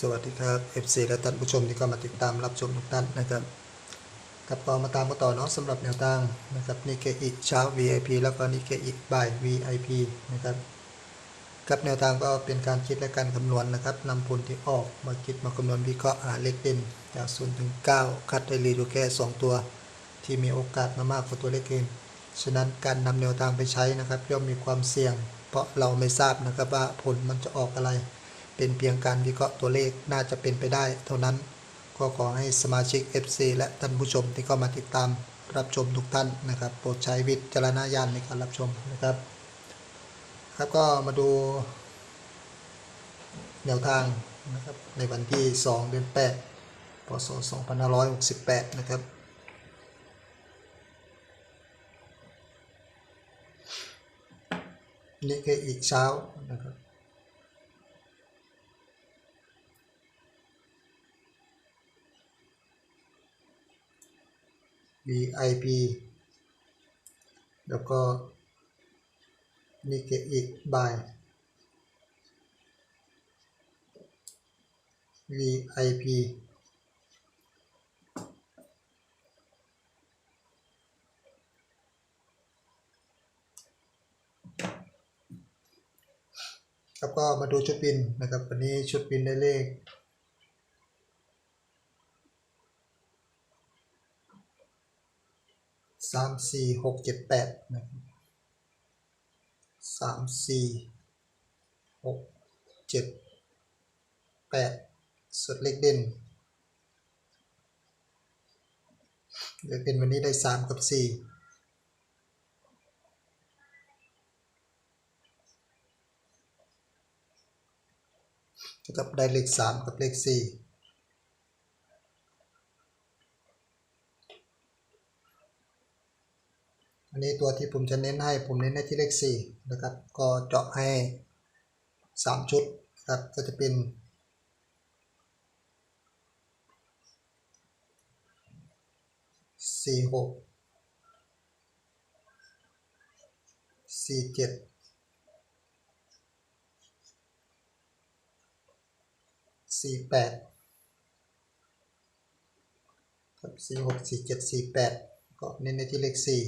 สวัสดีครับ FC และท่านผู้ชมที่เข้ามาติดตามรับชมทุกท่านนะครับกับต่อมาตามกันต่อเนาะสำหรับแนวทางนะครับนิเคอิเช้า VIP แล้วก็นิเคอิบ่าย VIP นะครับกับแนวทางก็เป็นการคิดและการคำนวณนะครับนำผลที่ออกมาคิดมาคำนวณวิเคราะห์หาเลขเด่นจาก0ถึง9คัดได้ลีดูแค่ 2 ตัว ที่มีโอกาสมามากกว่าตัวเลขอื่นฉะนั้นการนำแนวทางไปใช้นะครับย่อมมีความเสี่ยง เพราะเราไม่ทราบนะครับว่าผลมันจะออกอะไร เป็นเพียงการวิเคราะห์ตัวเลขน่าจะเป็นไปได้ เท่านั้น ก็ขอให้สมาชิก FC และท่านผู้ชมที่เข้ามาติดตามรับชมทุกท่านนะครับ โปรดใช้วิจารณญาณในการรับชมนะครับ ครับก็มาดู แนวทางนะครับในวันที่ 2 เดือน 8 พศ 2568 นะครับนี่คืออีกเช้านะครับ VIP แล้วก็นิเกอิบาย VIP แล้วก็มาดูชุดบินนะครับวันนี้ชุดบินได้เลข สามสี่หกเจ็ดแปดนะครับสามสี่หกเจ็ดแปดสุดเลขเด่นเลขเด่นวันนี้ได้สามกับสี่กับได้เลขสามกับเลขสี่ อันนี้ตัวที่ผมจะเน้นให้ผมเน้นให้ที่เลขสี่นะครับก็เจาะให้สามชุดนะครับก็จะเป็นสี่หกสี่เจ็ดสี่แปดครับสี่หกสี่เจ็ดสี่แปดก็เน้นในที่เลขสี่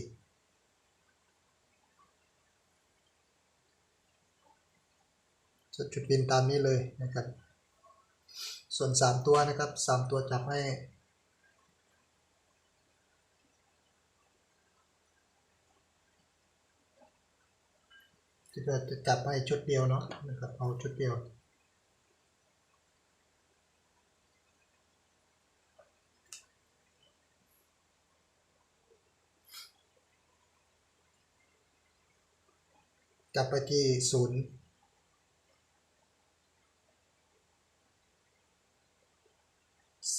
จุดจุดบินตามนี้เลยนะครับ ส่วน 3 ตัวนะครับ 3 ตัวจับให้ที่เราจะจับให้ชุดเดียวเนาะนะครับเอาชุดเดียวจับไปที่ศูนย์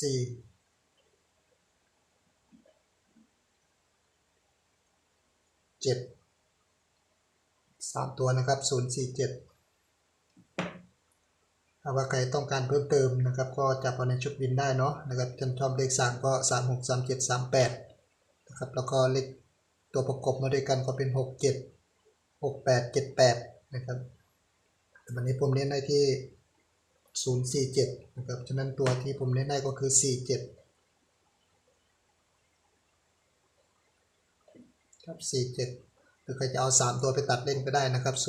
สี่เจ็ดสามตัวนะครับศูนย์สี่เจ็ดถ้าว่าใครต้องการเพิ่มเติมนะครับ ก็จับเอาในชุดบินได้เนาะนะครับจำชอบเลขสามก็สามหกสามเจ็ดสามแปดนะครับแล้วก็เลขตัวประกบมาด้วยกันก็เป็นหกเจ็ดหกแปดเจ็ดแปดนะครับแต่วันนี้ผมเน้นในที่ 047 นะครับ ฉะนั้นตัวที่ผมเน้นได้ก็คือ 47 ครับ 47 หรือใครจะเอา 3 ตัวไปตัดเล่นก็ได้นะครับ 047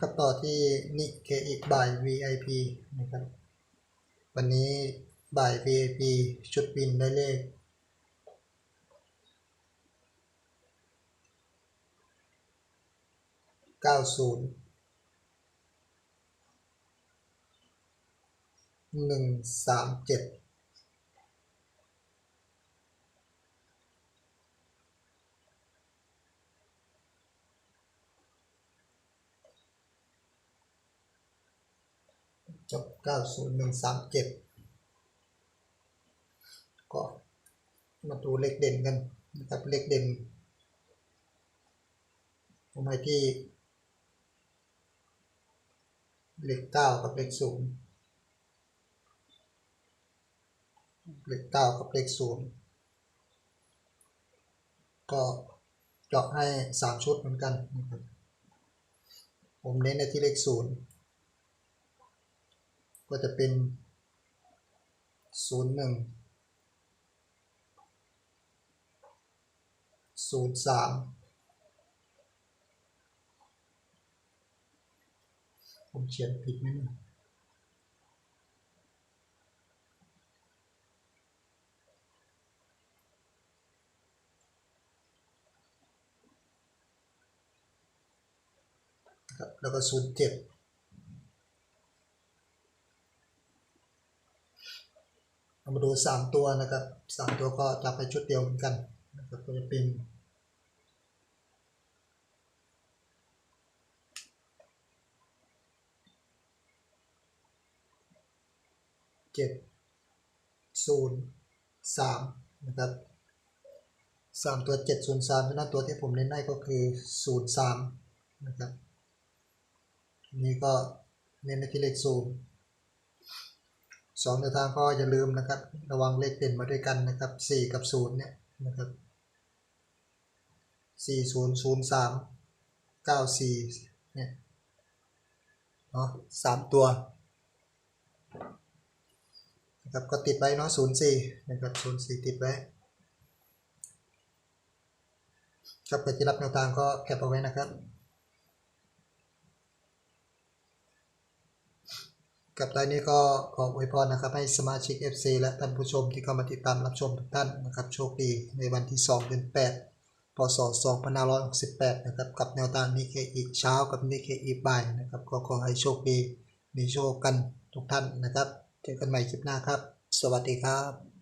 กับต่อที่นิเคอีกบ่าย VIP นะครับ วันนี้บ่าย VIP ชุดบินได้เลข90 หนึ่งสามเจ็ดจบเก้าศูนย์หนึ่งสามเจ็ดก็มาดูเลขเด่นกันนะครับเลขเด่นผมให้ที่เลขเก้ากับเลขศูนย์ เลขเก้ากับเลขศูนย์ก็เจาะให้สามชุดเหมือนกันนะครับผมเน้นในที่เลขศูนย์ก็จะเป็นศูนย์หนึ่งศูนย์สามผมเขียนผิดไหมเนี่ย แล้วก็ศูนย์เจ็ดเรามาดูสามตัวนะครับสามตัวก็จับไปชุดเดียวเหมือนกันนะครับก็จะเป็นเจ็ดศูนย์สามนะครับสามตัวเจ็ดศูนย์สามเพราะนั้นตัวที่ผมเน้นได้ก็คือศูนย์สามนะครับ นนี้ก็เน้นในที่เลขศูนย์สองแนวทางก็อย่าลืมนะครับ ระวังเลขเด่นมาด้วยกันนะครับสี่กับศูนย์เนี่ยนะครับสี่ศูนย์ศูนย์สามเก้าสี่เนี่ยเนาะสามตัวนะครับก็ติดไว้เนาะศูนย์สี่นะครับศูนย์สี่ติดไว้ครับใครที่รับแนวทางก็แคปเอาไว้นะครับ กับท้ายนี้ก็ขออวยพรนะครับให้สมาชิก FC และท่านผู้ชมที่เข้ามาติดตามรับชมทุกท่านนะครับโชคดีในวันที่ 2 เดือน 8 พศ 2568 นะครับกับแนวทางนิเคอีเช้ากับนิเคอีบ่ายนะครับก็ขอให้โชคดีมีโชคกันทุกท่านนะครับ เจอกันใหม่คลิปหน้าครับ สวัสดีครับ